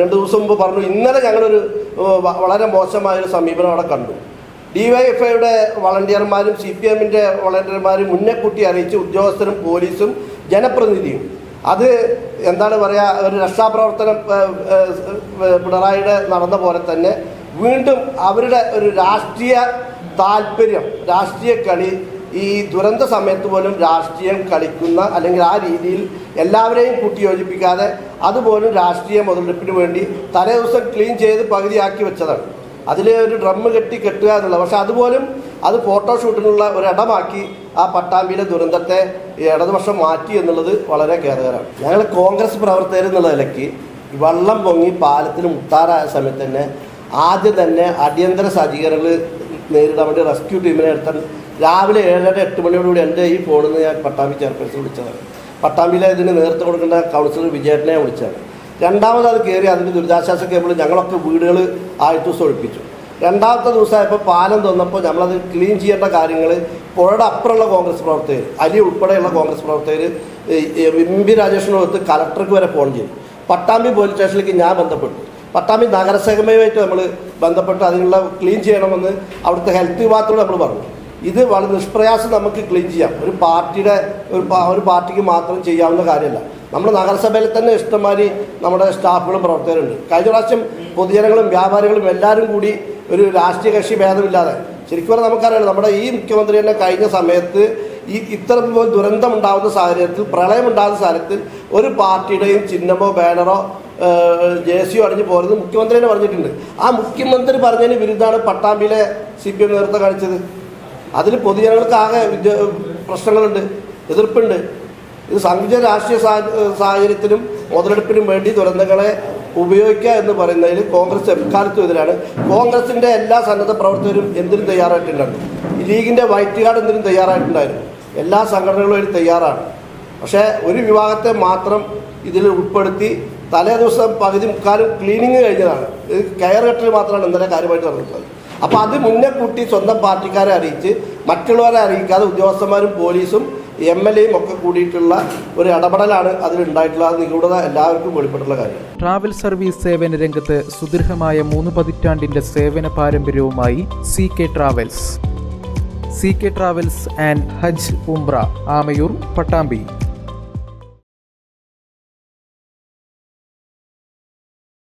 രണ്ട് ദിവസം മുമ്പ് പറഞ്ഞു ഇന്നലെ ഞങ്ങളൊരു വളരെ മോശമായ ഒരു സമീപനം അവിടെ കണ്ടു. ഡിവൈഎഫ്ഐയുടെ വളണ്ടിയർമാരും സി പി എമ്മിന്റെ വളണ്ടിയർമാരും മുന്നേ കൂട്ടി അറിയിച്ച് ഉദ്യോഗസ്ഥരും പോലീസും ജനപ്രതിനിധിയും. അത് എന്താണ് പറയുക ഒരു രക്ഷാപ്രവർത്തനം പിണറായിയുടെ നടന്ന പോലെ തന്നെ വീണ്ടും അവരുടെ ഒരു രാഷ്ട്രീയ താല്പര്യം രാഷ്ട്രീയ കളി ഈ ദുരന്ത സമയത്ത് പോലും രാഷ്ട്രീയം കളിക്കുന്ന അല്ലെങ്കിൽ ആ രീതിയിൽ എല്ലാവരെയും കൂട്ടിയോജിപ്പിക്കാതെ അതുപോലും രാഷ്ട്രീയ മുതലെടുപ്പിന് വേണ്ടി തലേ ദിവസം ക്ലീൻ ചെയ്ത് പകുതിയാക്കി വെച്ചതാണ്. അതിലെ ഒരു ഡ്രമ്മ് കെട്ടി കെട്ടുക എന്നുള്ളത്. പക്ഷെ അതുപോലും അത് ഫോട്ടോഷൂട്ടിനുള്ള ഒരു ഇടമാക്കി ആ പട്ടാമ്പിയിലെ ദുരന്തത്തെ ഇടതുപക്ഷം മാറ്റി എന്നുള്ളത് വളരെ ഖേദകരമാണ്. ഞങ്ങൾ കോൺഗ്രസ് പ്രവർത്തകർ എന്നുള്ള നിലയ്ക്ക് വള്ളം പൊങ്ങി പാലത്തിന് മുട്ടാറായ സമയത്ത് തന്നെ ആദ്യം തന്നെ അടിയന്തര സജ്ജീകരണങ്ങൾ നേരിടാൻ വേണ്ടി റെസ്ക്യൂ ടീമിനെ എടുത്താൽ രാവിലെ ഏഴര എട്ട് മണിയോടുകൂടി എന്റെ ഈ ഫോണിൽ നിന്ന് ഞാൻ പട്ടാമ്പി ചെയർപേഴ്സൺ വിളിച്ചതാണ്. പട്ടാമ്പിയിലെ ഇതിന് നേതൃത്വം കൊടുക്കേണ്ട കൗൺസിലർ വിജയേട്ടനെ വിളിച്ചതാണ്. രണ്ടാമത് അത് കയറി അതിന്റെ ദുരിതാശ്വാസ കേബിൾ ഞങ്ങളൊക്കെ വീടുകൾ ആയിട്ട് സൊഴിപ്പിച്ചു രണ്ടാമത്തെ ദിവസമായപ്പോൾ പാലം തന്നപ്പോൾ നമ്മളത് ക്ലീൻ ചെയ്യേണ്ട കാര്യങ്ങൾ പുഴയുടെ അപ്പുറമുള്ള കോൺഗ്രസ് പ്രവർത്തകർ അലി ഉൾപ്പെടെയുള്ള കോൺഗ്രസ് പ്രവർത്തകർ എം പി രാജേഷിനോടത്ത് കലക്ടർക്ക് വരെ ഫോൺ ചെയ്തു. പട്ടാമ്പി പോലീസ് സ്റ്റേഷനിലേക്ക് ഞാൻ ബന്ധപ്പെട്ടു. പട്ടാമ്പി നഗരസഭയുമായിട്ട് നമ്മൾ ബന്ധപ്പെട്ട് അതിനുള്ള ക്ലീൻ ചെയ്യണമെന്ന് അവിടുത്തെ ഹെൽത്ത് വിഭാഗത്തോട് നമ്മൾ പറഞ്ഞു. ഇത് വളരെ നിഷ്പ്രയാസം നമുക്ക് ക്ലീൻ ചെയ്യാം. ഒരു പാർട്ടിയുടെ ഒരു ഒരു പാർട്ടിക്ക് മാത്രം ചെയ്യാവുന്ന കാര്യമല്ല. നമ്മുടെ നഗരസഭയിൽ തന്നെ ഇഷ്ടംമാതിരി നമ്മുടെ സ്റ്റാഫുകളും പ്രവർത്തകരുണ്ട്. കഴിഞ്ഞ പ്രാവശ്യം പൊതുജനങ്ങളും വ്യാപാരികളും എല്ലാവരും കൂടി ഒരു രാഷ്ട്രീയ കക്ഷി ഭേദമില്ലാതെ. ശരിക്കും പറഞ്ഞാൽ നമുക്കറിയാം നമ്മുടെ ഈ മുഖ്യമന്ത്രി തന്നെ കഴിഞ്ഞ സമയത്ത് ഈ ഇത്തരം ദുരന്തം ഉണ്ടാകുന്ന സാഹചര്യത്തിൽ പ്രളയം ഉണ്ടാകുന്ന സാഹചര്യത്തിൽ ഒരു പാർട്ടിയുടെയും ചിഹ്നമോ ബാനറോ ജെ ജേസിയോ അടിഞ്ഞു പോരുന്നത് മുഖ്യമന്ത്രി തന്നെ പറഞ്ഞിട്ടുണ്ട്. ആ മുഖ്യമന്ത്രി പറഞ്ഞതിന് വിരുദ്ധമാണ് പട്ടാമ്പിയിലെ സി പി എം നേതൃത്വം കാണിച്ചത്. അതിൽ പൊതുജനങ്ങൾക്ക് ആകെ പ്രശ്നങ്ങളുണ്ട് എതിർപ്പുണ്ട്. ഇത് സങ്കുച രാഷ്ട്രീയ സാഹചര്യത്തിനും മുതലെടുപ്പിനും വേണ്ടി ദുരന്തങ്ങളെ ഉപയോഗിക്കുക എന്ന് പറയുന്നതിൽ കോൺഗ്രസ് എക്കാലത്തും എതിരാണ് കോൺഗ്രസിന്റെ എല്ലാ സന്നദ്ധ പ്രവർത്തകരും എന്തിനും തയ്യാറായിട്ടുണ്ടായിരുന്നു ലീഗിന്റെ വൈറ്റ് കാർഡ് എന്തിനും തയ്യാറായിട്ടുണ്ടായിരുന്നു. എല്ലാ സംഘടനകളും അതിന് തയ്യാറാണ്. പക്ഷേ ഒരു വിഭാഗത്തെ മാത്രം ഇതിൽ ഉൾപ്പെടുത്തി തലേ ദിവസം പകുതി മുക്കാലും ക്ലീനിങ് കഴിഞ്ഞതാണ്. ഇത് കയർ കെട്ടൽ മാത്രമാണ് ഇന്നലെ കാര്യമായിട്ട് നടന്നിട്ടുള്ളത്. അപ്പോൾ അത് മുന്നേ കൂട്ടി സ്വന്തം പാർട്ടിക്കാരെ അറിയിച്ച് മറ്റുള്ളവരെ അറിയിക്കാതെ ഉദ്യോഗസ്ഥന്മാരും പോലീസും എം എൽ എയും ഒക്കെ കൂടിയിട്ടുള്ള ഒരു ഇടപെടലാണ് അതിലുണ്ടായിട്ടുള്ള നിഗൂഢത എല്ലാവർക്കും വെളിപ്പെട്ടുള്ള കാര്യം. ട്രാവൽ സർവീസ് സേവന രംഗത്ത് സുദീർഘമായ മൂന്ന് പതിറ്റാണ്ടിന്റെ സേവന പാരമ്പര്യവുമായി C K travels. C K travels and ഹജ് ഉംറ ആമയൂർ പട്ടാമ്പി.